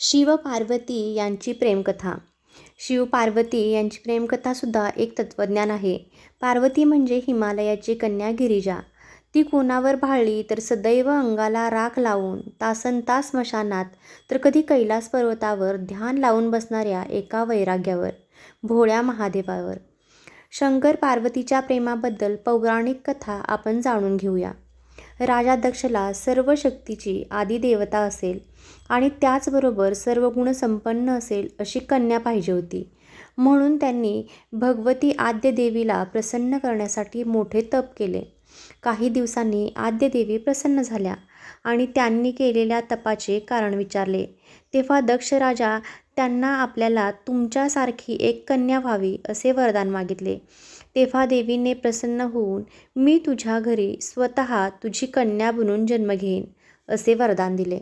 शिव पार्वती यांची प्रेमकथा. शिव पार्वती यांची प्रेमकथासुद्धा एक तत्त्वज्ञान आहे. पार्वती म्हणजे हिमालयाची कन्या गिरिजा. ती कोणावर भाळली तर सदैव अंगाला राख लावून तासन तास स्मशानात तर कधी कैलास पर्वतावर ध्यान लावून बसणाऱ्या एका वैराग्यावर भोळ्या महादेवावर. शंकर पार्वतीच्या प्रेमाबद्दल पौराणिक कथा आपण जाणून घेऊया. राजा दक्षला सर्व शक्तीची आदिदेवता असेल आणि त्याचबरोबर सर्व गुणसंपन्न असेल अशी कन्या पाहिजे होती. म्हणून त्यांनी भगवती आद्यदेवीला प्रसन्न करण्यासाठी मोठे तप केले. काही दिवसांनी आद्यदेवी प्रसन्न झाल्या आणि त्यांनी केलेल्या तपाचे कारण विचारले. तेव्हा दक्ष राजा त्यांना आपल्याला तुमच्यासारखी एक कन्या व्हावी असे वरदान मागितले. तेव्हा देवीने प्रसन्न होऊन मी तुझ्या घरी स्वतः तुझी कन्या बनून जन्म घेईन असे वरदान दिले.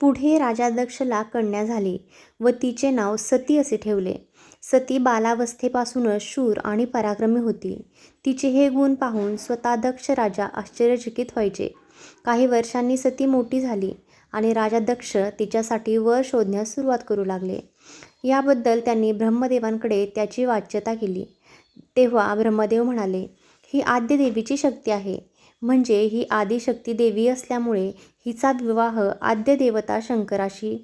पुढे राजा दक्षला कन्या झाली व तिचे नाव सती असे ठेवले. सती बालावस्थेपासूनच शूर आणि पराक्रमी होती. तिचे हे गुण पाहून स्वतः दक्ष राजा आश्चर्यचकित व्हायचे. काही वर्षांनी सती मोठी झाली आणि राजा दक्ष तिच्यासाठी वर शोधण्यास सुरुवात करू लागले. याबद्दल त्यांनी ब्रह्मदेवांकडे त्याची वाच्यता केली. तेव्हा ब्रह्मदेव म्हणाले ही आद्य देवीची शक्ती आहे. म्हणजे ही आदिशक्ती देवी असल्यामुळे हिचा विवाह आद्य देवता शंकराशी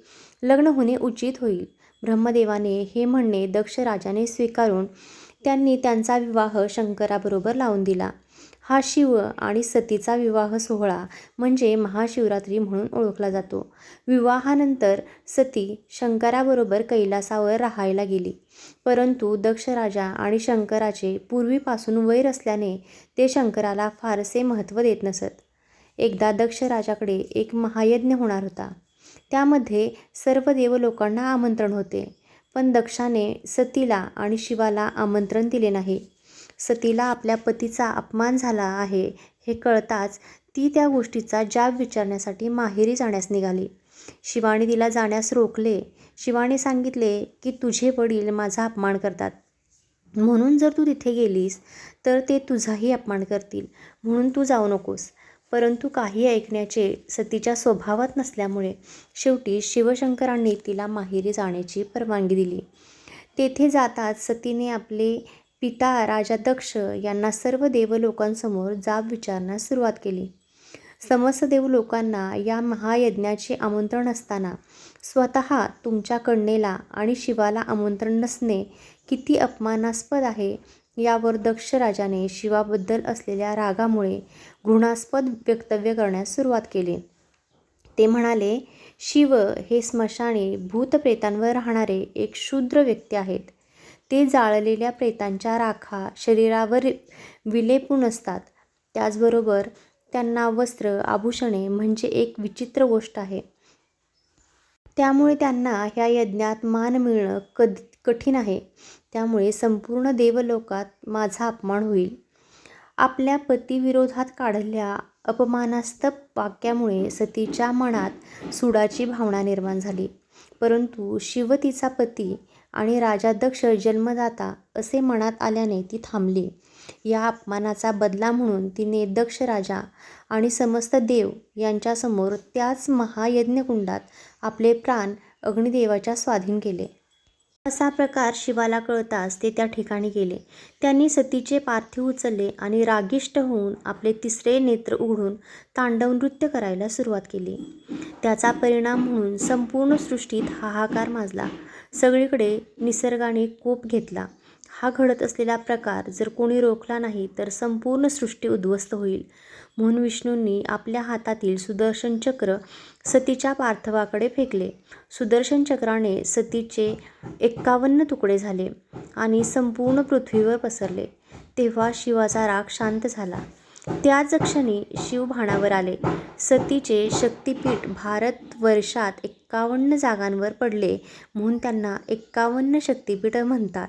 लग्न होणे उचित होईल. ब्रह्मदेवाने हे म्हणणे दक्ष राजाने स्वीकारून त्यांनी त्यांचा विवाह शंकराबरोबर लावून दिला. हा शिव आणि सतीचा विवाह सोहळा म्हणजे महाशिवरात्री म्हणून ओळखला जातो. विवाहानंतर सती शंकराबरोबर कैलासावर राहायला गेली. परंतु दक्ष राजा आणि शंकराचे पूर्वीपासून वैर असल्याने ते शंकराला फारसे महत्त्व देत नसत. एकदा दक्ष राजाकडे एक महायज्ञ होणार होता. त्यामध्ये सर्व देवलोकांना आमंत्रण होते. पण दक्षाने सतीला आणि शिवाला आमंत्रण दिले नाही. सतीला आपल्या पतीचा अपमान झाला आहे हे कळताच ती त्या गोष्टीचा जाब विचारण्यासाठी माहेरी जाण्यास निघाली. शिवाने तिला जाण्यास रोखले. शिवाने सांगितले की तुझे वडील माझा अपमान करतात. म्हणून जर तू तिथे गेलीस तर ते तुझाही अपमान करतील. म्हणून तू जाऊ नकोस. परंतु काही ऐकण्याचे सतीच्या स्वभावात नसल्यामुळे शेवटी शिवशंकरांनी तिला माहेरी जाण्याची परवानगी दिली. तेथे जाताच सतीने आपले पिता राजा दक्ष यांना सर्व देवलोकांसमोर जाब विचारण्यास सुरुवात केली. समस्त देवलोकांना या महायज्ञाचे आमंत्रण असताना स्वतः तुमच्या कन्येला आणि शिवाला आमंत्रण नसणे किती अपमानास्पद आहे यावर दक्ष राजाने शिवाबद्दल असलेल्या रागामुळे घृणास्पद वक्तव्य करण्यास सुरुवात केली. ते म्हणाले शिव हे स्मशाने भूतप्रेतांवर राहणारे एक शूद्र व्यक्ती आहेत. ते जाळलेल्या प्रेतांच्या राखा शरीरावर विलेपून असतात. त्याचबरोबर त्यांना वस्त्र आभूषणे म्हणजे एक विचित्र गोष्ट आहे. त्यामुळे त्यांना ह्या यज्ञात मान मिळणं कद कठीण आहे. त्यामुळे संपूर्ण देवलोकात माझा अपमान होईल. आपल्या पतीविरोधात काढलेल्या अपमानास्पद वाक्यामुळे सतीच्या मनात सुडाची भावना निर्माण झाली. परंतु शिव तिचा पती आणि राजा दक्ष जन्मदाता असे मनात आल्याने ती थांबली. या अपमानाचा बदला म्हणून तिने दक्ष राजा आणि समस्त देव यांच्यासमोर त्याच महायज्ञकुंडात आपले प्राण अग्निदेवाच्या स्वाधीन केले. असा प्रकार शिवाला कळताच ते त्या ठिकाणी गेले. त्यांनी सतीचे पार्थिव उचलले आणि रागिष्ट होऊन आपले तिसरे नेत्र उघडून तांडव नृत्य करायला सुरुवात केली. त्याचा परिणाम म्हणून संपूर्ण सृष्टीत हाहाकार माजला. सगळीकडे निसर्गाने कोप घेतला. हा घडत असलेला प्रकार जर कोणी रोखला नाही तर संपूर्ण सृष्टी उद्ध्वस्त होईल. म्हणून विष्णूंनी आपल्या हातातील सुदर्शन चक्र सतीच्या पार्थवाकडे फेकले. सुदर्शन चक्राने सतीचे एक्कावन्न तुकडे झाले आणि संपूर्ण पृथ्वीवर पसरले. तेव्हा शिवाचा राग शांत झाला. त्याच क्षणी शिव भाणावर आले. सतीचे शक्तिपीठ भारत वर्षात एक्कावन्न जागांवर पडले म्हणून त्यांना एक्कावन्न शक्तिपीठ म्हणतात.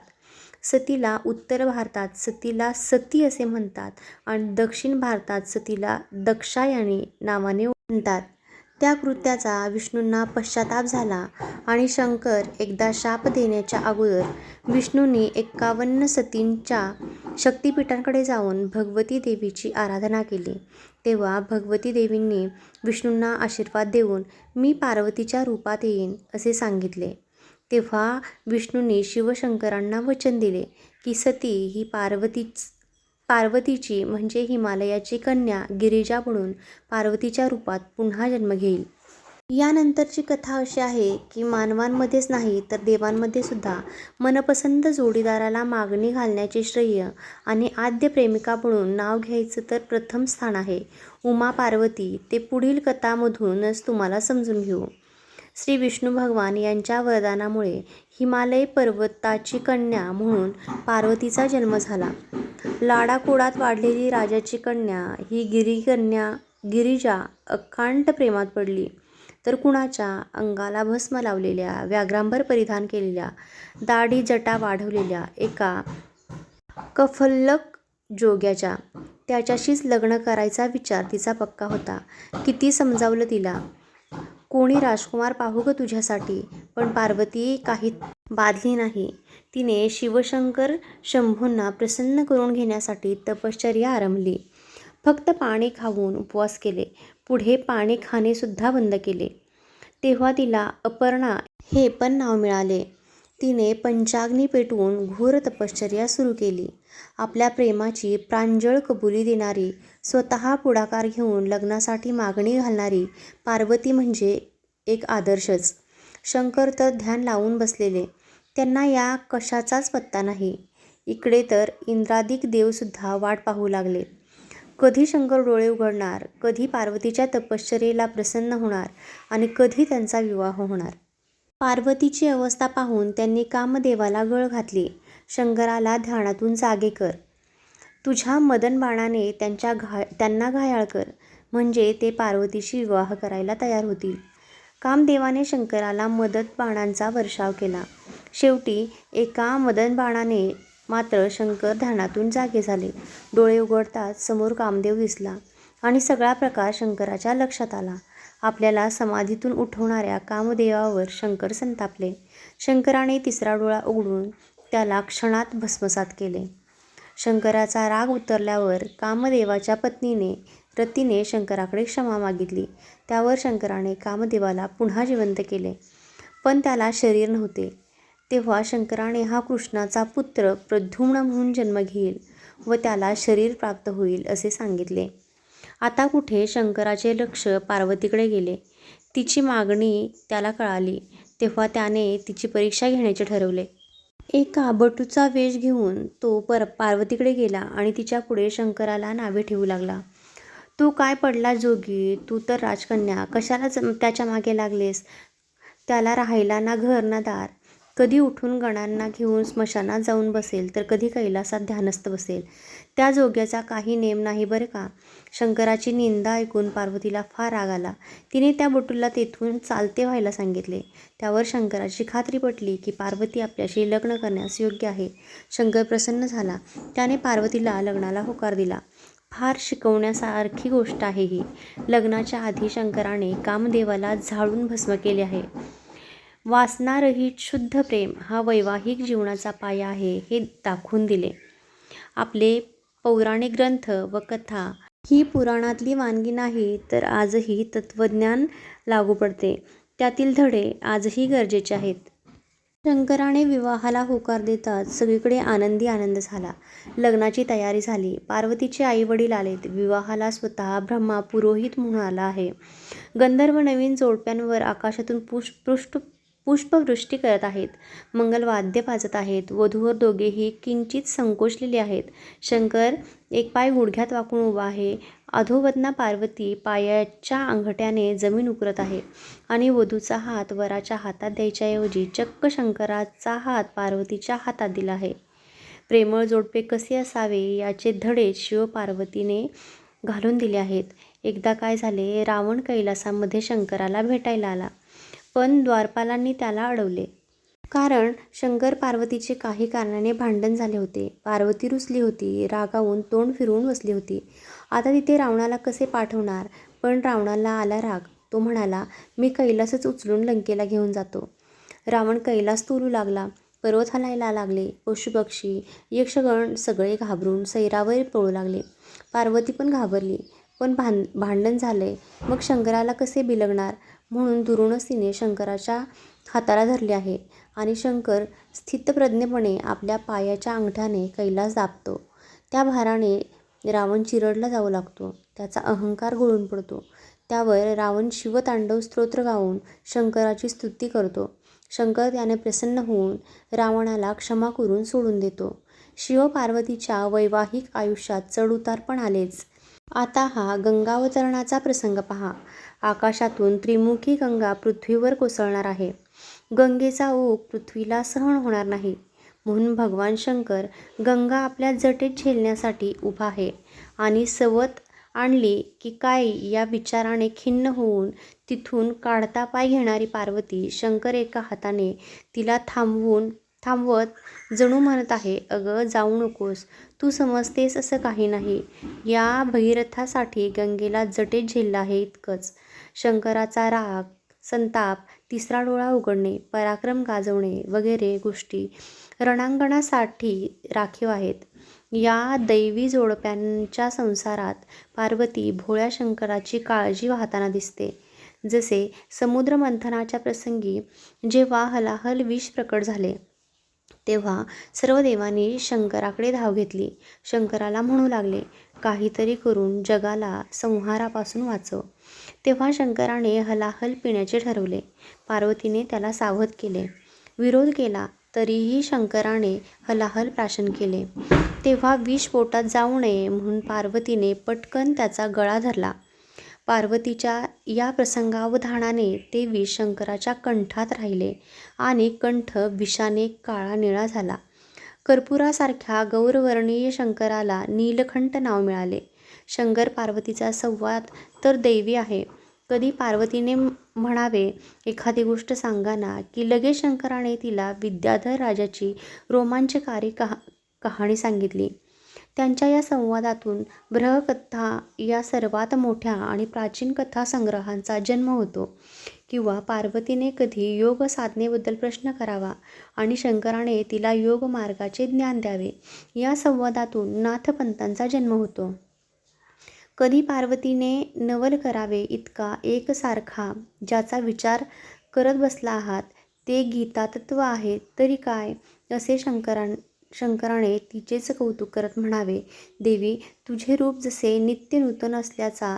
सतीला उत्तर भारतात सतीला सती असे म्हणतात आणि दक्षिण भारतात सतीला दक्षायानी नावाने म्हणतात. त्या कृत्याचा विष्णूंना पश्चाताप झाला आणि शंकर एकदा शाप देण्याच्या अगोदर विष्णूंनी एक्कावन्न सतींच्या शक्तिपीठांकडे जाऊन भगवती देवीची आराधना केली. तेव्हा भगवती देवींनी विष्णूंना आशीर्वाद देऊन मी पार्वतीच्या रूपात येईन असे सांगितले. तेव्हा विष्णूने शिवशंकरांना वचन दिले की सती ही पार्वतीच पार्वतीची म्हणजे हिमालयाची कन्या गिरिजा म्हणून पार्वतीच्या रूपात पुन्हा जन्म घेईल. यानंतरची कथा अशी आहे की मानवांमध्येच नाही तर देवांमध्ये सुद्धा मनपसंत जोडीदाराला मागणी घालण्याचे श्रेय आणि आद्य प्रेमिका म्हणून नाव घ्यायचं तर प्रथम स्थान आहे. उमा पार्वती ते पुढील कथामधूनच तुम्हाला समजून घेऊ. श्री विष्णू भगवान यांच्या वरदानामुळे हिमालय पर्वताची कन्या म्हणून पार्वतीचा जन्म झाला. लाडाकोडात वाढलेली राजाची कन्या ही गिरीकन्या गिरिजा अकांत प्रेमात पडली. तर कुणाच्या? अंगाला भस्म लावलेल्या व्याघ्रांबर परिधान केलेल्या दाढी जटा वाढवलेल्या एका कफल्लक जोग्याच्या. त्याच्याशीच लग्न करायचा विचार तिचा पक्का होता. किती समजावलं तिला. कोणी राजकुमार पाहू ग तुझ्यासाठी? पण पार्वती काही बाधली नाही. तिने शिवशंकर शंभूंना प्रसन्न करून घेण्यासाठी तपश्चर्या आरंभली. फक्त पाणी खाऊन उपवास केले. पुढे पाणी खाणेसुद्धा बंद केले. तेव्हा तिला अपर्णा हे पण नाव मिळाले. तिने पंचाग्नी पेटवून घोर तपश्चर्या सुरू केली. आपल्या प्रेमाची प्रांजळ कबुली देणारी स्वतः पुढाकार घेऊन लग्नासाठी मागणी घालणारी पार्वती म्हणजे एक आदर्शच. शंकर तर ध्यान लावून बसलेले. त्यांना या कशाचाच पत्ता नाही. इकडे तर इंद्रादिक देवसुद्धा वाट पाहू लागले. कधी शंकर डोळे उघडणार कधी पार्वतीच्या तपश्चर्येला प्रसन्न होणार आणि कधी त्यांचा विवाह होणार. पार्वतीची अवस्था पाहून त्यांनी कामदेवाला गळ घातली. शंकराला ध्यानातून जागे कर. तुझ्या मदनबाणाने त्यांच्या घा त्यांना घायाळ कर. म्हणजे ते पार्वतीशी विवाह करायला तयार होतील. कामदेवाने शंकराला मदत बाणांचा वर्षाव केला. शेवटी एका मदनबाणाने मात्र शंकर ध्यानातून जागे झाले. डोळे उघडताच समोर कामदेव दिसला आणि सगळा प्रकार शंकराच्या लक्षात आला. आपल्याला समाधीतून उठवणाऱ्या कामदेवावर शंकर संतापले. शंकराने तिसरा डोळा उघडून त्याला क्षणात भस्मसात केले. शंकराचा राग उतरल्यावर कामदेवाच्या पत्नीने रतीने शंकराकडे क्षमा मागितली. त्यावर शंकराने कामदेवाला पुन्हा जिवंत केले. पण त्याला शरीर नव्हते. तेव्हा शंकराने हा कृष्णाचा पुत्र प्रद्युम्न म्हणून जन्म घेईल व त्याला शरीर प्राप्त होईल असे सांगितले. आता कुठे शंकराचे लक्ष पार्वतीकडे गेले. तिची मागणी त्याला कळाली. तेव्हा त्याने तिची परीक्षा घेण्याचे ठरवले. एका बटूचा वेश घेऊन तो पर पार्वतीकडे गेला आणि तिच्या पुढे शंकराला नावे ठेवू लागला. तू काय पडला जोगी? तू तर राजकन्या. कशाला त्याच्यामागे लागलेस? त्याला राहायला ना घर ना दार. कधी उठून गणांना घेऊन स्मशानात जाऊन बसेल तर कधी कैलासात ध्यानस्थ बसेल. त्या जोग्याचा काही नेम नाही बरं का? शंकराची निंदा ऐकून पार्वतीला फार राग आला. तिने त्या बटूला तेथून चालते व्हायला सांगितले. त्यावर शंकराची खात्री पटली की पार्वती आपल्याशी लग्न करण्यास योग्य आहे. शंकर प्रसन्न झाला. त्याने पार्वतीला लग्नाला होकार दिला. फार शिकवण्यासारखी गोष्ट आहे ही. लग्नाच्या आधी शंकराने कामदेवाला झाडून भस्म केले आहे. वासनारहित शुद्ध प्रेम हा वैवाहिक जीवनाचा पाया आहे हे दाखवून दिले. आपले पौराणिक ग्रंथ व कथा ही पुराणातली वानगी नाही तर आजही तत्त्वज्ञान लागू पडते. त्यातील धडे आजही गरजेचे आहेत. शंकराने विवाहाला होकार देताच सगळीकडे आनंदी आनंद झाला. लग्नाची तयारी झाली. पार्वतीचे आई वडील आलेत. विवाहाला स्वतः ब्रह्मा पुरोहित म्हणून आला आहे. गंधर्व नवीन जोडप्यांवर आकाशातून पुष पृष्ठ पुष्पवृष्टी करत आहेत. मंगलवाद्य वाजत आहेत. वधूवर दोघेही किंचित संकोचलेले आहेत. शंकर एक पाय गुडघ्यात वाकून उभा आहे. अधोवदना पार्वती पायाच्या अंगठ्याने जमीन उकरत आहे आणि वधूचा हात वराच्या हातात द्यायच्याऐवजी चक्क शंकराचा हात पार्वतीच्या हातात दिला आहे. प्रेमळ जोडपे कसे असावे याचे धडे शिवपार्वतीने घालून दिले आहेत. एकदा काय झाले रावण कैलासामध्ये शंकराला भेटायला आला. पण द्वारपालांनी त्याला अडवले. कारण शंकर पार्वतीचे काही कारणाने भांडण झाले होते. पार्वती रुसली होती रागावून तोंड फिरवून बसली होती. आता तिथे रावणाला कसे पाठवणार? पण रावणाला आला राग. तो म्हणाला मी कैलासच उचलून लंकेला घेऊन जातो. रावण कैलास तोलू लागला. पर्वत हलायला लागले पशुपक्षी यक्षगण सगळे घाबरून सैरावर पळू लागले. पार्वती पण घाबरली. पण भां भांडण झाले. मग शंकराला कसे बिलगणार? म्हणून दुरूनच तिने शंकराच्या हाताला धरले आहे आणि शंकर स्थितप्रज्ञपणे आपल्या पायाच्या अंगठ्याने कैलास दाबतो. त्या भाराने रावण चिरडला जाऊ लागतो. त्याचा अहंकार गळून पडतो. त्यावर रावण शिवतांडव स्तोत्र गाऊन शंकराची स्तुती करतो. शंकर त्याने प्रसन्न होऊन रावणाला क्षमा करून सोडून देतो. शिव पार्वतीच्या वैवाहिक आयुष्यात चढउतार पण आलेच. आता हा गंगावतरणाचा प्रसंग पहा. आकाशातून त्रिमुखी गंगा पृथ्वीवर कोसळणार आहे. गंगेचा ओघ पृथ्वीला सहन होणार नाही. म्हणून भगवान शंकर गंगा आपल्या जटेत झेलण्यासाठी उभा आहे आणि सवत आणली की काय या विचाराने खिन्न होऊन तिथून काढता पाय घेणारी पार्वती शंकर एका हाताने तिला थांबवून थांबवत जणू म्हणत आहे अगं जाऊ नकोस. तू समजतेस असं काही नाही. या भगीरथासाठी गंगेला जटेत झेललं आहे इतकंच. शंकराचा राग संताप तिसरा डोळा उघडणे पराक्रम गाजवणे वगैरे गोष्टी रणांगणासाठी राखीव आहेत. या दैवी जोडप्यांच्या संसारात पार्वती भोळ्या शंकराची काळजी वाहताना दिसते. जसे समुद्र मंथनाच्या प्रसंगी जेव्हा हलाहल विष प्रकट झाले तेव्हा सर्व देवांनी शंकराकडे धाव घेतली. शंकराला म्हणू लागले काहीतरी करून जगाला संहारापासून वाचव. तेव्हा शंकराने हलाहल पिण्याचे ठरवले. पार्वतीने त्याला सावध केले. विरोध केला तरीही शंकराने हलाहल प्राशन केले. तेव्हा विष पोटात जाऊ नये म्हणून पार्वतीने पटकन त्याचा गळा धरला. पार्वतीच्या या प्रसंगावधानाने ते विष शंकराच्या कंठात राहिले आणि कंठ विषाने काळा निळा झाला. कर्पुरासारख्या गौरवर्णीय शंकराला नीलकंठ नाव मिळाले. शंकर पार्वतीचा संवाद तर दैवी आहे. कधी पार्वतीने म्हणावे एखादी गोष्ट सांगाना की लगेच शंकराने तिला विद्याधर राजाची रोमांचकारी कहा कहाणी सांगितली. त्यांच्या या संवादातून ब्रहकथा या सर्वात मोठ्या आणि प्राचीन कथा संग्रहांचा जन्म होतो. किंवा पार्वतीने कधी योग साधनेबद्दल प्रश्न करावा आणि शंकराने तिला योग मार्गाचे ज्ञान द्यावे या संवादातून नाथपंतांचा जन्म होतो. कधी पार्वतीने नवल करावे इतका एकसारखा ज्याचा विचार करत बसला आहात ते गीतातत्व आहे तरी काय? असे शंकरां शंकराने तिचेच कौतुक करत म्हणावे देवी तुझे रूप जसे नित्य नूतन असल्याचा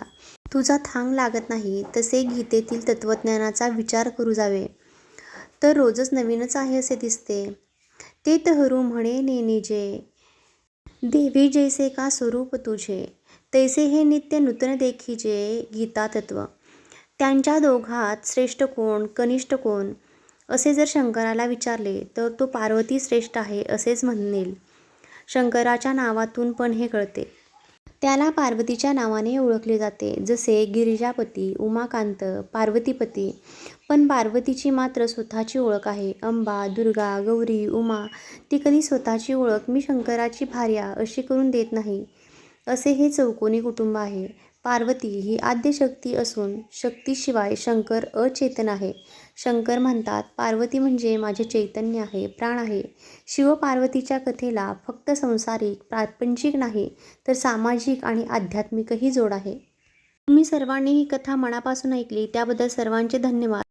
तुझा थांग लागत नाही तसे गीतेतील तत्त्वज्ञानाचा विचार करू जावे. तर रोजच नवीनच आहे असे दिसते. ते तहरू म्हणे नेनिजे देवी जैसे का स्वरूप तुझे तैसे हे नित्य नूतन देखीजे गीता तत्व त्यांच्या दोघात श्रेष्ठ कोण कनिष्ठ कोण असे जर शंकराला विचारले तर तो पार्वती श्रेष्ठ आहे असेच म्हणेल. शंकराच्या नावातून पण हे कळते. त्याला पार्वतीच्या नावाने ओळखले जाते जसे गिरिजापती उमाकांत पार्वतीपती. पण पार्वतीची मात्र स्वतःची ओळख आहे. अंबा दुर्गा गौरी उमा ती कधी स्वतःची ओळख मी शंकराची भार्या अशी करून देत नाही. असे हे चौकोनी कुटुंब आहे. पार्वती ही आद्यशक्ती असून शक्तीशिवाय शंकर अचेतन आहे. शंकर म्हणतात पार्वती म्हणजे माझे चैतन्य आहे प्राण आहे. शिवपार्वतीच्या कथेला फक्त संसारिक प्रापंचिक नाही तर सामाजिक आणि आध्यात्मिकही जोड आहे. तुम्ही सर्वांनी ही कथा मनापासून ऐकली त्याबद्दल सर्वांचे धन्यवाद.